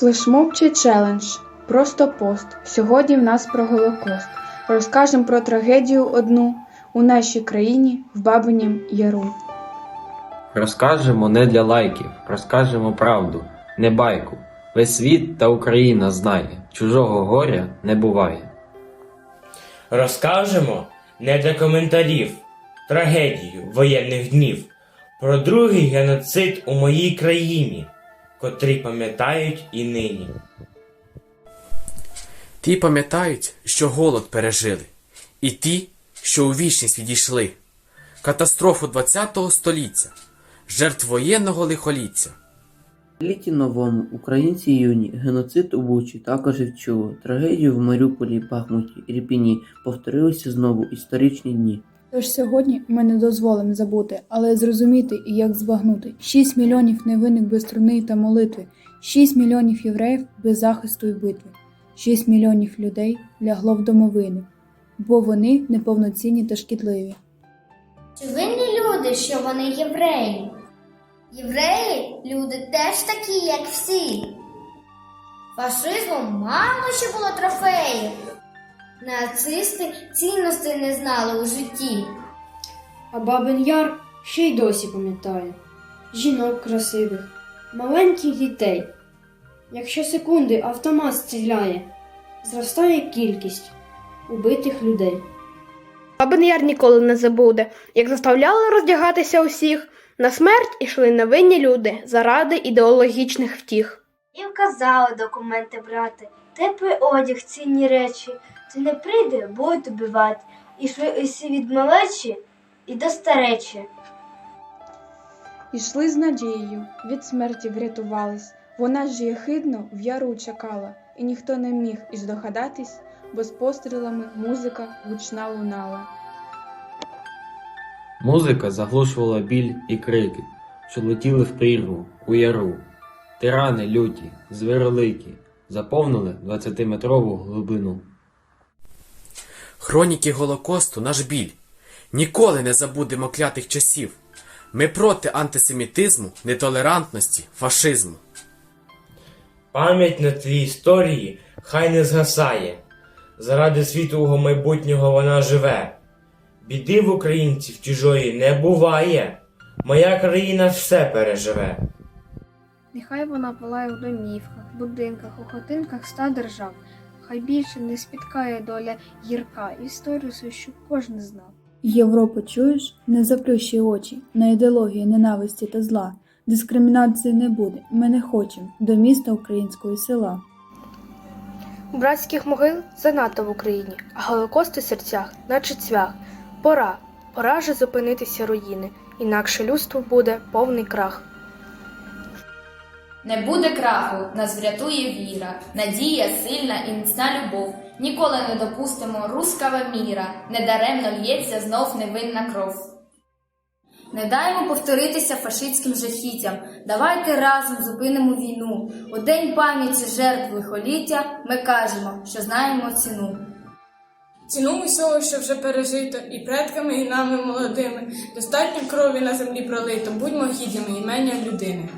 Флешмоб чи челендж? Просто пост. Сьогодні в нас про Голокост. Розкажемо про трагедію одну у нашій країні в Бабинім Яру. Розкажемо не для лайків, розкажемо правду, не байку. Весь світ та Україна знає, чужого горя не буває. Розкажемо не для коментарів трагедію воєнних днів про другий геноцид у моїй країні, котрий пам'ятають і нині. Ті пам'ятають, що голод пережили, і ті, що у вічність відійшли, катастрофу ХХ століття, жертв воєнного лихоліття. В літі новому українці юні геноцид у Бучі також відчули. Трагедію в Маріуполі, Бахмуті, Ірпіні повторилися знову історичні дні. Тож сьогодні ми не дозволимо забути, але зрозуміти і як збагнути. 6 мільйонів невинних без труни та молитви, 6 мільйонів євреїв без захисту і битви, 6 мільйонів людей лягло в домовини, бо вони неповноцінні та шкідливі. Чи винні люди, що вони євреї? Євреї люди теж такі, як всі. Фашизму мало що було трофеїв. Нацисти цінностей не знали у житті. А бабин яр ще й досі пам'ятає жінок красивих, маленьких дітей. Якщо секунди автомат стріляє, зростає кількість убитих людей. Бабин Яр ніколи не забуде, як заставляли роздягатися усіх, на смерть ішли невинні люди заради ідеологічних втіх. І вказали документи брати, теплий одяг, цінні речі. Ти не прийде, будуть убивати. Ішли усі від малечі і до старечі. Ішли з надією, від смерті врятувались. Вона ж єхидно в яру чекала, і ніхто не міг і здогадатись, бо з пострілами музика гучна лунала. Музика заглушувала біль і крики, що летіли в прірву, у яру. Тирани люті, звироликі, заповнили 20-метрову глибину. Хроніки Голокосту наш біль. Ніколи не забудемо клятих часів. Ми проти антисемітизму, нетолерантності, фашизму. Пам'ять на тлі історії хай не згасає. Заради світлого майбутнього вона живе. Біди в українців чужої не буває. Моя країна все переживе. Нехай вона палає в домівках, будинках, у хатинках ста держав. Хай більше не спіткає доля гірка, історію свою, щоб кожен знав. Європа, чуєш? Не заплющуй очі на ідеологію ненависті та зла. Дискримінації не буде. Ми не хочемо до міста українського села. Братських могил занадто в Україні, а Голокост у серцях, наче цвях. Пора, пора же зупинитися руїни, інакше людству буде повний крах. Не буде краху, нас врятує віра, надія, сильна і міцна любов. Ніколи не допустимо рускава міра, недаремно лється знов невинна кров. Не даймо повторитися фашистським жахіттям. Давайте разом зупинимо війну. У день пам'яті жертв лихоліття ми кажемо, що знаємо ціну. Ціну усього, що вже пережито, і предками, і нами молодими. Достатньо крові на землі пролито. Будьмо гідними імення людини.